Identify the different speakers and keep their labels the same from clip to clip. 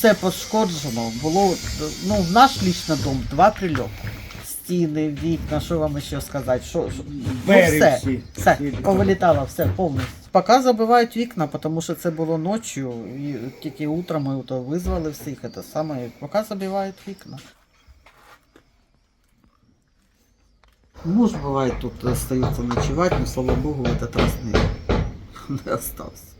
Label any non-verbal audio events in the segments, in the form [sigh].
Speaker 1: Все пошкоджено. Було ну, в наш лічний дом два прильоти. Стіни, вікна, що вам ще сказати? Що, що? Ну,
Speaker 2: Двері
Speaker 1: все,
Speaker 2: всі.
Speaker 1: все, повилітало, все повністю. Поки забивають вікна, тому що це було ночі, і тільки утром ми то визвали всіх, це саме, поки забивають вікна. Муж бывает тут остается ночевать, но слава богу в этот раз не, [laughs] не остался.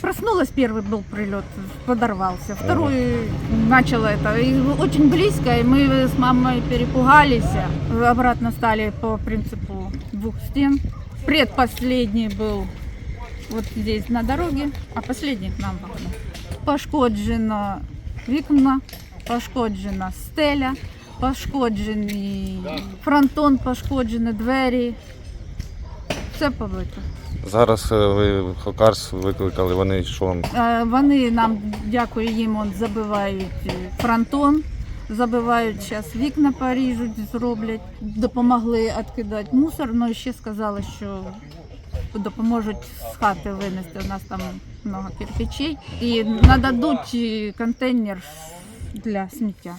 Speaker 3: Проснулась, первый был прилет, подорвался. Второй начало это. И очень близко, и мы с мамой перепугались. Обратно стали по принципу двух стен. Предпоследний был вот здесь на дороге, а последний к нам в окно. Пошкоджено вікна, пошкоджена стеля, пошкоджений фронтон, пошкоджені двері. Все побито.
Speaker 4: Зараз е, ви Хокарс викликали, вони що?
Speaker 3: Е, Вони нам, дякую їм, он, забивають е, фронтон, забивають зараз вікна поріжуть, зроблять, допомогли відкидати мусор, але ще сказали, що допоможуть з хати винести. У нас там багато кирпичей і нададуть контейнер для сміття.